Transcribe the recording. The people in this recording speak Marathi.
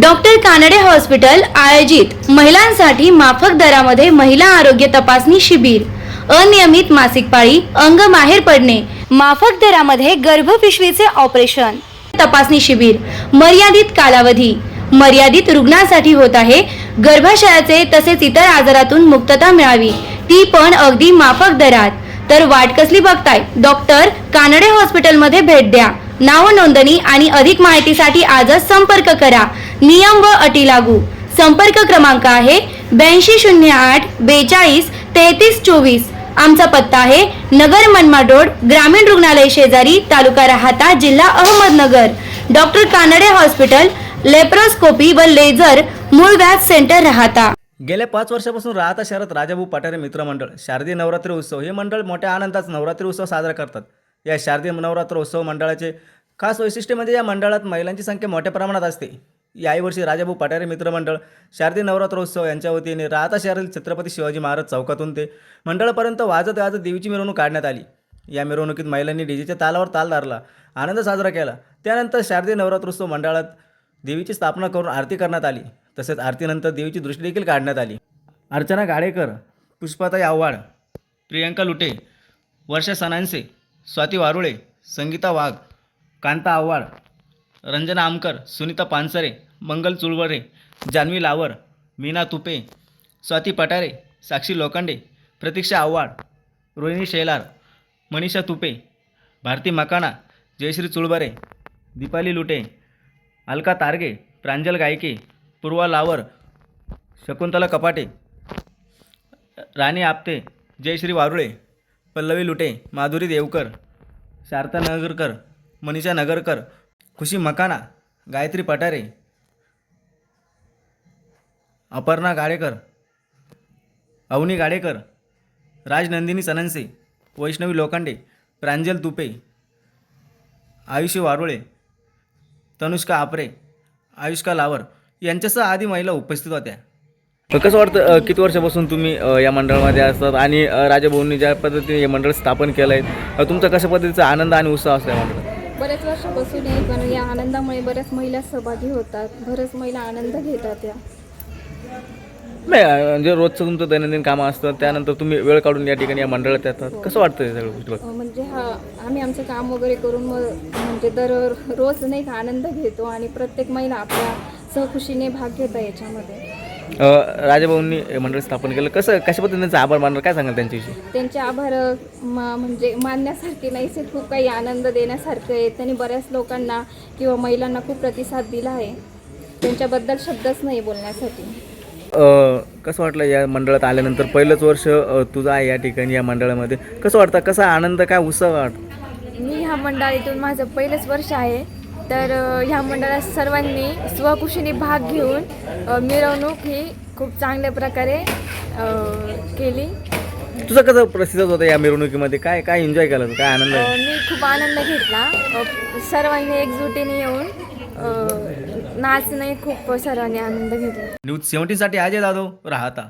डॉक्टर कानडे हॉस्पिटल आयोजित महिलांसाठी माफक दरामध्ये महिला आरोग्य तपासणी शिबिर. अनियमित मासिक पाळी अंग बाहेर पडणे माफक दरामध्ये गर्भपिशवीचे ऑपरेशन. तपासणी शिबिर मर्यादित कालावधी. मर्यादित रुग्णांसाठी होत आहे गर्भाशयाचे तसेच इतर आजारातून मुक्तता मिळावी. ती पण अगदी माफक दरात. तर वाट कसली बघताय? डॉक्टर कानडे हॉस्पिटलमध्ये भेट द्या. नाव नोंदणी आणि अधिक माहितीसाठी आजच संपर्क करा. नियम व अटी लागू. संपर्क क्रमांक आहे ब्याऐंशी शून्य आठ बेचाळीस तेहतीस चोवीस. आमचा पत्ता आहे नगर मनमाड रोड ग्रामीण रुग्णालय शेजारी तालुका राहता जिल्हा Ahmednagar. Doctor Kanade hospital laparoscopy व लेझर मूळ व्याज सेंटर राहता. गेल्या पाच वर्षापासून राहता शहरात राजाभाऊ पठारे मित्रमंडळ शारदीय नवरात्री उत्सव हे मंडळ मोठ्या आनंदात नवरात्री उत्सव साजरा करतात. या शारदीय नवरात्र उत्सव मंडळाचे खास वैशिष्ट्य म्हणजे या मंडळात महिलांची संख्या मोठ्या प्रमाणात असते. याही राजाभाऊ पठारे मित्रमंडळ शारदीय नवरात्रोत्सव यांच्या वतीने राहता शहरातील छत्रपती शिवाजी महाराज चौकातून ते मंडळापर्यंत वाजत वाजत देवीची मिरवणूक काढण्यात आली. या मिरवणुकीत महिलांनी डीजेच्या तालावर ताल धरला आनंद साजरा केला. त्यानंतर शारदीय नवरात्रोत्सव मंडळात देवीची स्थापना करून आरती करण्यात आली. तसेच आरतीनंतर देवीची दृष्टी देखील काढण्यात आली. अर्चना गाडेकर पुष्पाताई आव्हाड प्रियंका लुटे वर्षा सनांसे स्वाती वारुळे संगीता वाघ कांता आव्हाड रंजना आमकर सुनीता पानसरे मंगल चुळवरे जान्हवी लावर मीना तुपे स्वाती पटारे साक्षी लोखंडे प्रतीक्षा आव्हाड रोहिणी शेलार मनीषा तुपे भारती मकाणा जयश्री चुळबरे दीपाली लुटे अलका तारगे प्रांजल गायके पूर्वा लावर शकुंतला कपाटे राणी आपते जयश्री वारुळे पल्लवी लुटे माधुरी देवकर शारदा नगरकर मनीषा नगरकर खुशी मकाना गायत्री पठारे अपर्णा गाडेकर अवनी गाडेकर राजनंदिनी सननसे वैष्णवी लोखंडे प्रांजल तुपे आयुषी वारुळे तनुष्का आपरे आयुष्का लावर यांच्यासह आधी महिला उपस्थित होत्या. कसं वाटतं किती वर्षापासून तुम्ही या मंडळामध्ये असतात आणि राजाभाऊंनी ज्या पद्धतीने हे मंडळ स्थापन केलं आहे तुमचा कशा पद्धतीचा आनंद आणि उत्साह असतो या मंडळात? बऱ्याच वर्षापासून आहे पण या आनंदामुळे बऱ्याच महिला सहभागी होतात. बऱ्याच महिला आनंद घेतात या. नाही म्हणजे रोजचं तुमचं दैनंदिन कामं असतं त्यानंतर तुम्ही वेळ काढून या ठिकाणी या मंडळात येतात. कसं वाटतं हे सगळं गोष्टी म्हणजे हा आम्ही आमचं काम वगैरे करून मग म्हणजे दर रोज नाही का आनंद घेतो आणि प्रत्येक महिला आपल्या सहखुशीने भाग घेता याच्यामध्ये. राजाभाऊंनी मंडळ स्थापन केलं. कसं कशा पद्धतीने त्यांचा आभार मानणार काय सांगाल त्यांच्याविषयी? त्यांचे आभार म- म्हणजे मानण्यासारखे नाहीसे खूप काही आनंद देण्यासारखं आहे. त्यांनी बऱ्याच लोकांना किंवा महिलांना खूप प्रतिसाद दिला आहे. त्यांच्याबद्दल शब्दच नाही बोलण्यासाठी. अ, कसं वाटलं या मंडळात आल्यानंतर? पहिलंच वर्ष अ, तुझं आहे या ठिकाणी या मंडळामध्ये. कसं वाटतं? कसा आनंद काय उत्साह वाटतं? मी ह्या मंडळातून माझं पहिलंच वर्ष आहे. तर ह्या मंडळात सर्वांनी स्वखुशीने भाग घेऊन मिरवणूक ही खूप चांगल्या प्रकारे केली. तुझं कसं प्रसिद्ध होतं या मिरवणुकीमध्ये? काय काय एन्जॉय केलं तू? काय आनंद? मी खूप आनंद घेतला. सर्वांनी एकजुटीने येऊन नाचणे खूप सर्वांनी आनंद घेतला. न्यूज सेव्हन्टीनसाठी अजय जाधव राहता.